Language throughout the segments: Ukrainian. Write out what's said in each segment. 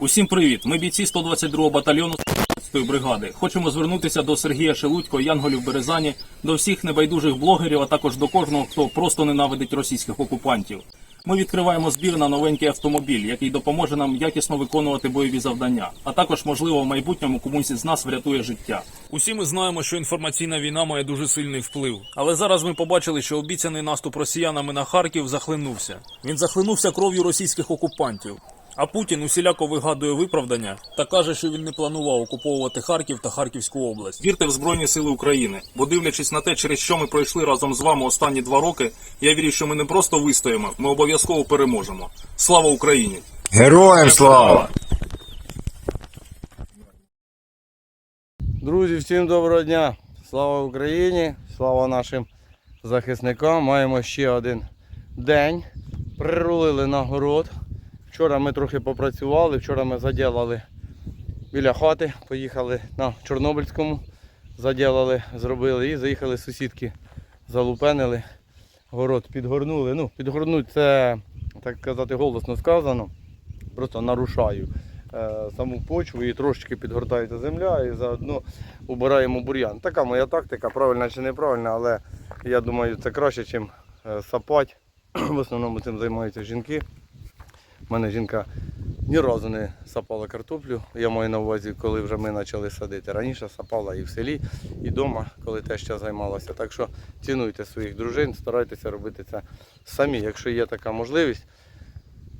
Усім привіт! Ми бійці 122-го батальйону 116-ї бригади. Хочемо звернутися до Сергія Шелудько, Янголів Березані, до всіх небайдужих блогерів, а також до кожного, хто просто ненавидить російських окупантів. Ми відкриваємо збір на новенький автомобіль, який допоможе нам якісно виконувати бойові завдання, а також, можливо, в майбутньому комусь із нас врятує життя. Усі ми знаємо, що інформаційна війна має дуже сильний вплив. Але зараз ми побачили, що обіцяний наступ росіянами на Харків захлинувся. Він захлинувся кров'ю російських окупантів. А Путін усіляко вигадує виправдання та каже, що він не планував окуповувати Харків та Харківську область. Вірте в Збройні Сили України, бо дивлячись на те, через що ми пройшли разом з вами останні два роки, я вірю, що ми не просто вистоїмо, ми обов'язково переможемо. Слава Україні! Героям слава! Друзі, всім доброго дня! Слава Україні! Слава нашим захисникам! Маємо ще один день. Прирулили на город. Вчора ми трохи попрацювали, вчора ми заділили біля хати, поїхали на Чорнобильському, заділили, зробили і заїхали сусідки, залупенили, город підгорнули. Ну, підгорнуть це, так казати, голосно сказано. Просто нарушаю е, саму почву і трошечки підгортається земля і заодно убираємо бур'ян. Така моя тактика, правильна чи неправильна, але я думаю, це краще, ніж сапати. В основному цим займаються жінки. У мене жінка ні разу не сапала картоплю. Я маю на увазі, коли вже ми почали садити. Раніше сапала і в селі, і вдома, коли те ще займалася. Так що цінуйте своїх дружин, старайтеся робити це самі, якщо є така можливість.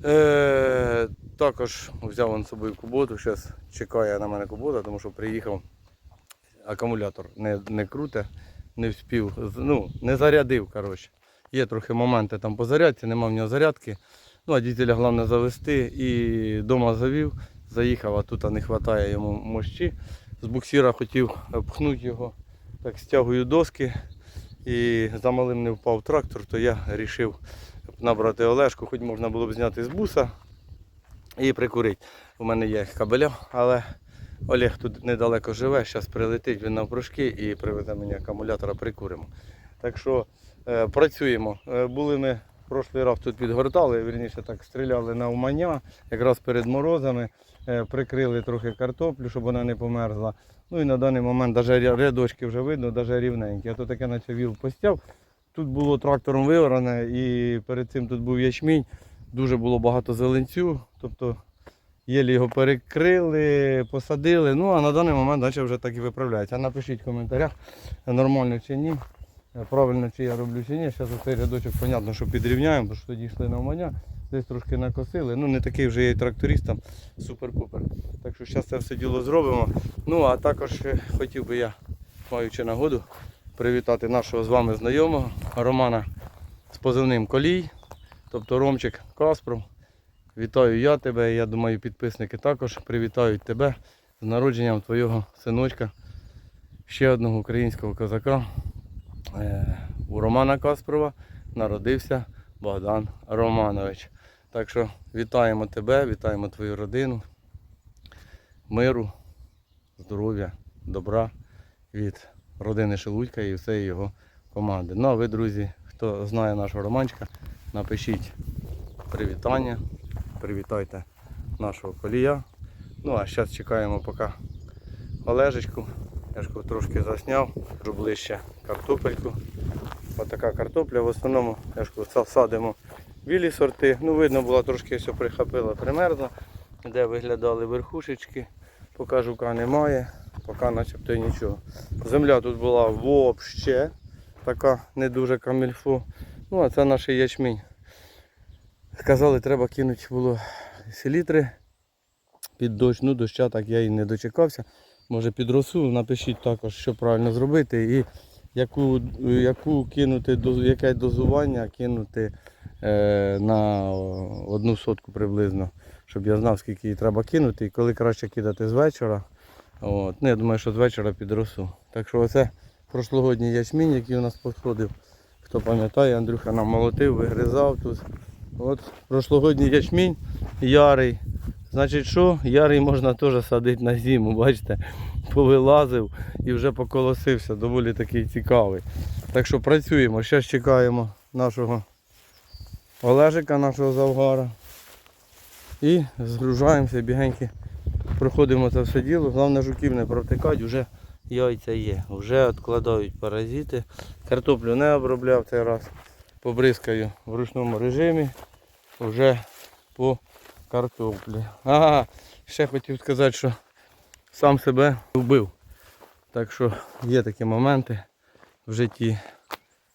Е, також взяв з собою куботу. Зараз чекає на мене кубота, тому що приїхав акумулятор не, не круте, не вспів, ну, не зарядив. коротше. Є трохи моменти там по зарядці, нема в нього зарядки. Ну, а дітеля головне завести і вдома завів, заїхав, а тут не вистачає йому мощі. З буксира хотів пхнути його, так стягую доски і за малим не впав трактор, то я вирішив набрати Олешку, хоч можна було б зняти з буса і прикурити. У мене є кабеля, але Олег тут недалеко живе, зараз прилетить він навпрошки і привезе мені акумулятора, прикуримо. Так що е, працюємо. Е, були ми прошлий раз тут підгортали, вірніше так стріляли на умання, якраз перед морозами, е, прикрили трохи картоплю, щоб вона не померзла. Ну і на даний момент навіть рядочки вже видно, навіть рівненькі. А то таке наче віл постяв. Тут було трактором виоране і перед цим тут був ячмінь. Дуже було багато зеленцю. Тобто єлі його перекрили, посадили. Ну а на даний момент наче вже так і виправляється. Напишіть в коментарях, нормально чи ні. Е, Правильно чи я роблю чи ні. Зараз цей рядочок, понятно, що підрівняємо, бо що тоді йшли на умання. Десь трошки накосили. Ну не такий вже і тракторист там супер-пупер. Так що зараз це все діло зробимо. Ну а також е, хотів би я, маючи нагоду, привітати нашого з вами знайомого Романа з позивним Колій, тобто Ромчик Каспров. Вітаю я тебе, я думаю, підписники також привітають тебе з народженням твого синочка, ще одного українського козака. Е, У Романа Каспрова народився Богдан Романович. Так що вітаємо тебе, вітаємо твою родину, миру, здоров'я, добра від родини Шелудька і всієї його команди. Ну а ви, друзі, хто знає нашого романчика, напишіть привітання, привітайте нашого колія. Ну а зараз чекаємо поки Олежечку. Я трошки засняв, ближче картопельку. Отака картопля. В основному я ж садимо білі сорти. Ну, видно було трошки все прихопило, примерзло, де виглядали верхушечки. Поки жука немає, поки начебто і нічого. Земля тут була вообще така не дуже камільфу. Ну а це наш ячмінь. Сказали, треба кинути було селітри під дощ. Ну, доща так я і не дочекався. Може під росу, напишіть також, що правильно зробити і яку, яку кинути, яке дозування кинути е, на одну сотку приблизно, щоб я знав, скільки її треба кинути і коли краще кидати з вечора. От. Ну, я думаю, що з вечора під росу. Так що оце прошлогодній ячмінь, який у нас підходив. Хто пам'ятає, Андрюха нам молотив, вигризав тут. От прошлогодній ячмінь ярий. Значить що, ярий можна теж садити на зиму, бачите, повилазив і вже поколосився, доволі такий цікавий. Так що працюємо, зараз чекаємо нашого Олежика, нашого завгара. І згружаємося, бігеньки проходимо це все діло. Головне жуків не провтикати, вже яйця є. Вже відкладають паразити. Картоплю не обробляв цей раз. Побризкаю в ручному режимі. Вже по картоплі. Ага, ще хотів сказати, що сам себе вбив. Так що є такі моменти в житті.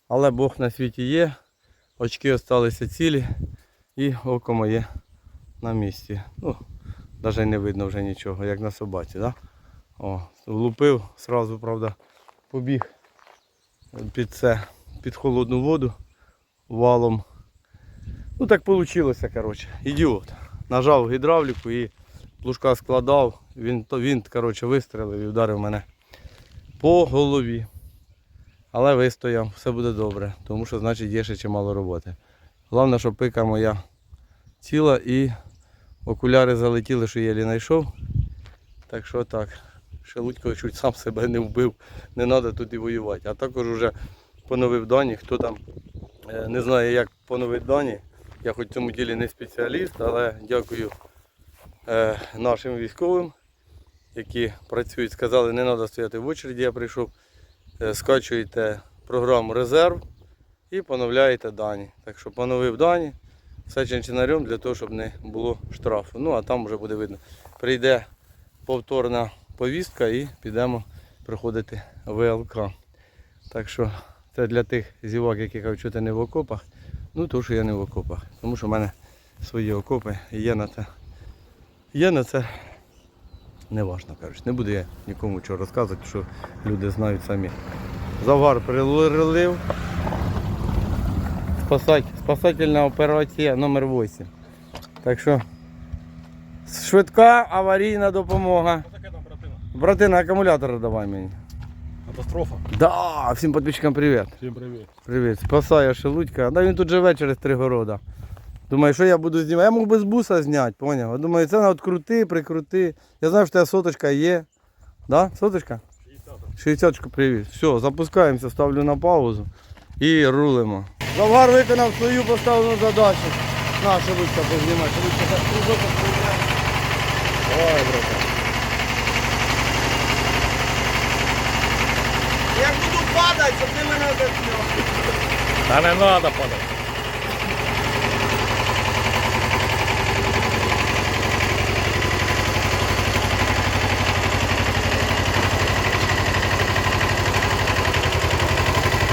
Але Бог на світі є, очки залишилися цілі і око моє на місці. Ну, навіть не видно вже нічого, як на собаці. Да? О, влупив, сразу, правда, побіг під це, під холодну воду валом. Ну так вийшло, коротше. Ідіот. Нажав гідравліку і плужка складав, він, він коротше, вистрелив і вдарив мене по голові. Але вистояв, все буде добре, тому що значить є ще чимало роботи. Головне, щоб пика моя ціла і окуляри залетіли, що єлі знайшов. Так що так. Шелудько чуть сам себе не вбив, не треба тут і воювати. А також вже поновив дані, хто там е, не знає, як поновити дані. Я хоч в цьому ділі не спеціаліст, але дякую е, нашим військовим, які працюють, сказали, не треба стояти в очереді, я прийшов. Е, скачуєте програму резерв і поновляєте дані. Так що поновив дані, все чинчинарем для того, щоб не було штрафу. Ну а там вже буде видно. Прийде повторна повістка і підемо проходити ВЛК. Так що це для тих зівак, які кажуть, не в окопах. Ну то що я не в окопах. Тому що в мене свої окопи і є на це. Є на це не важно, кажуть. Не буду я нікому чого розказувати, що люди знають самі. Завар прилив. Спасать, спасательна операція номер 8. Так що швидка аварійна допомога. Братина. Братина, акумулятор давай мені. Катастрофа. Да, всім підписчикам привіт. Всім привіт. Привіт. Спасає Шелудька. Да він тут живе через три города. Думаю, що я буду знімати. Я мог би з буса зняти, поняв? Думаю, це треба крути, прикрути. Я знаю, що у тебе соточка є. Да? Соточка? 60 привіт. Все, запускаємося, ставлю на паузу і рулимо. Завгар виконав свою поставлену задачу. На, Шелудька познімай. Шелудька, так кружок. Давай, брата. Як буду падати, щоб ти мене засняв. Та не треба падати.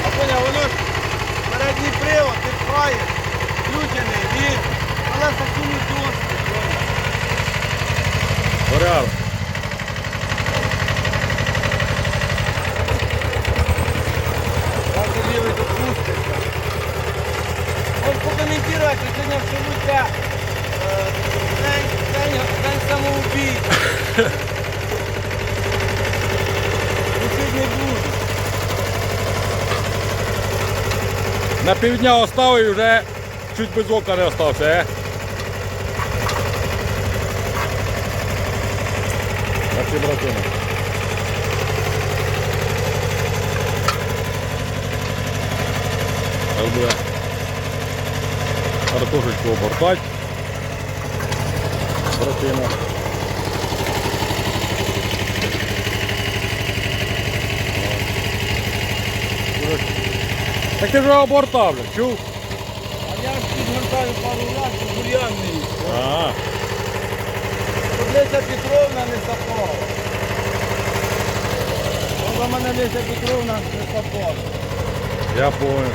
А поняв, воно ж передній привод, ти пхаєш, включений і колеса сунуть доску. Порядок. Как лівий тут пуститься. Ось покоментувати, що сьогодні в Шелудька е, день, день, день самоубійць. Учить не буду. На півдня оставив і вже чуть без ока не остався, е? Наші братини. Зараз буде картошечку обортати. Братина. Так ти вже обортав, вже, чув? А я ж підгортаю пару разів, бур'ян не їсть. Ага. Щоб Леся Петровна не запала. Вона мене Леся Петровна не запала. Я понял.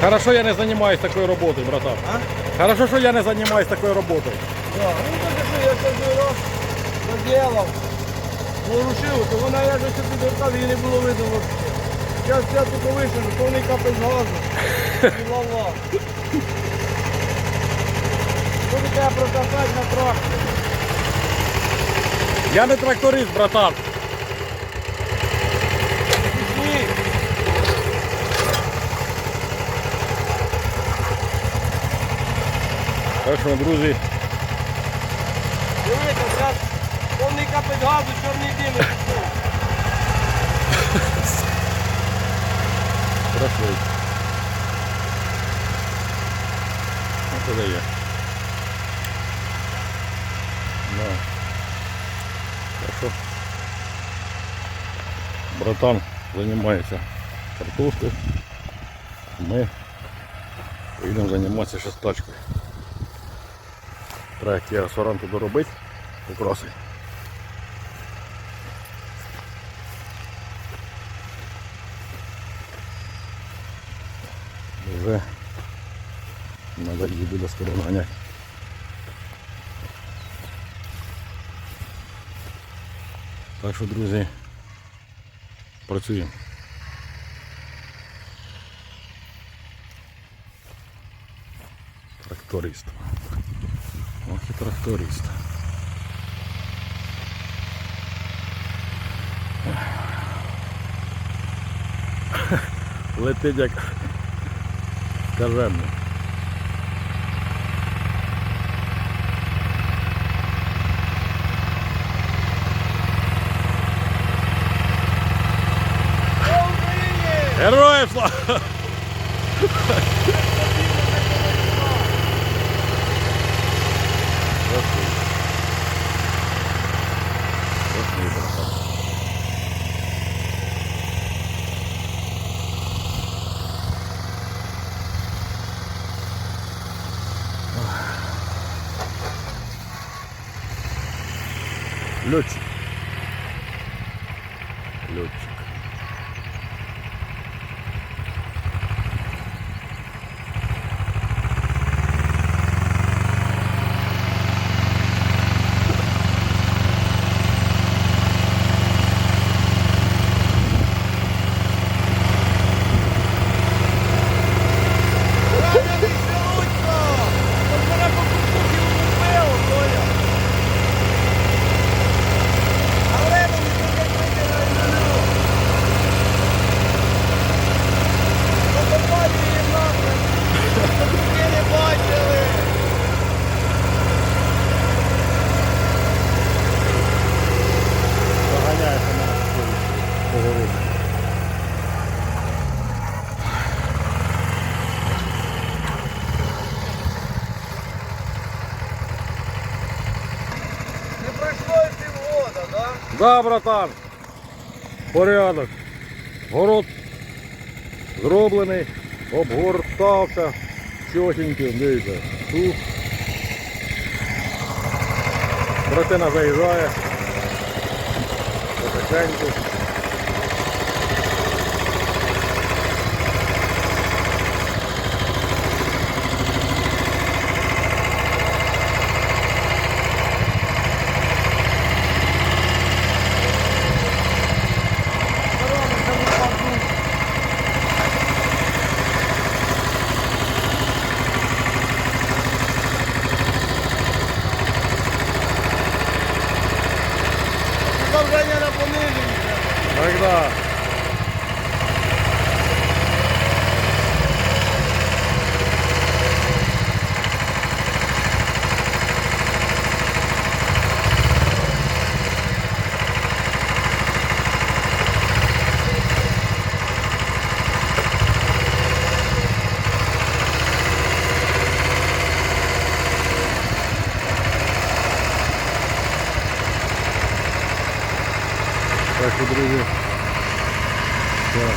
Хорошо, я не занимаюсь такой работой, братан. А? Хорошо, что я не занимаюсь такой работой. Да, ну так що я кожен раз поділав, порушив, то вона я вже це підгортав, її не було видно взагалі. Зараз я тільки вийшов, повний капець газу. І лава. Буду тебе прокатати на тракторі. Я не тракторист, братан. Пішли. Так що, друзі, Дивіться, зараз повний капець газу, чорний дим. Пішов. прошли. Це дає. Да. Так братан займається картошкою. Ми поїдемо займатися зараз тачкою. Треба Sorento доробити, покрасити. Вже треба її біля сторони ганяти. Так що, друзі, працюємо. Тракторист. Ох і тракторист. Летить як скажено. Героям слава! blöd. Да? Братан. Порядок. Город зроблений, обгортався чотеньким, дивіться. Тут. Братина заїжджає. Потихеньку. Завдання на пониження. Так Так друзі. Так.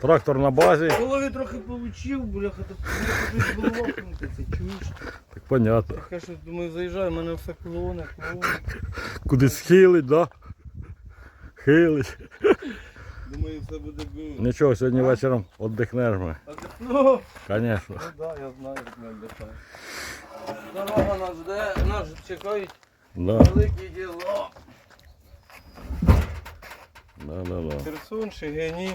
Трактор на базі. В голові трохи получив, бляха, то голова крутиться, чуєш? Так понятно. Я щось думаю, заїжджаю, в мене все клоне, клоне. Кудись хилить, да? Хилить. Думаю, все буде good. Нічого, сьогодні вечором віддихнеш ми. А ти- Ну, Звісно. ну да, я знаю, як не віддихаю. Дорога нас жде, нас чекають Да, великі діло. да, да, да. Херсон, Шегені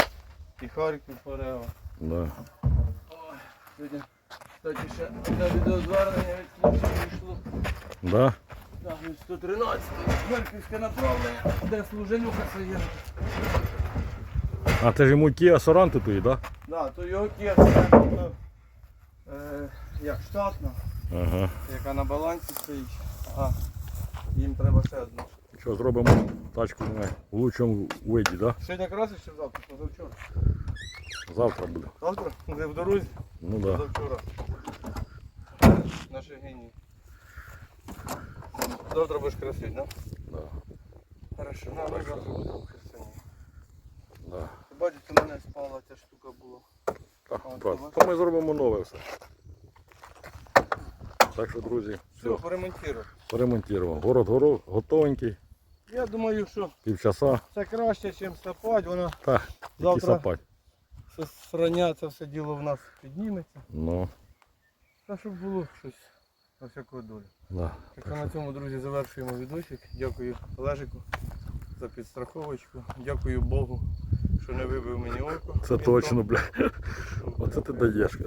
і Харків Порева. да. Сьогодні, кстати, ще одне відеозвернення від хлопців вийшло. Да? Так, від 113 Харківське направлення, де служенюка Саєнко. А ти ж йому Kia Sorento туди, да? Да, то його кія ну, е, як штатна, Ага. яка на балансі стоїть. А їм треба ще одну. Що зробимо тачку в лучшому виді, да? Сьогодні красиш чи завтра? Позавчора. Завтра буде. Завтра? Де в дорозі? Ну да. Позавчора. на Шигині. Завтра будеш красити, да? Да, Хорошо, на, ми завтра будемо в Херсоні. да. Бачите, у мене спала ця штука була. Так, А, то ми зробимо нове все. Так що, друзі, Все, все, поремонтував. поремонтуємо. Город горо, готовенький, Я думаю, що півчаса. це краще, ніж сапати. Вона Та, тільки Завтра- сапать. все срання, це все діло в нас підніметься. Ну, Та щоб було щось на всякого долю. да. Так а на цьому, друзі, завершуємо відосик. Дякую Олежику за підстраховочку. Дякую Богу, що не вибив мені око. Це точно, бля. Оце ти даєш.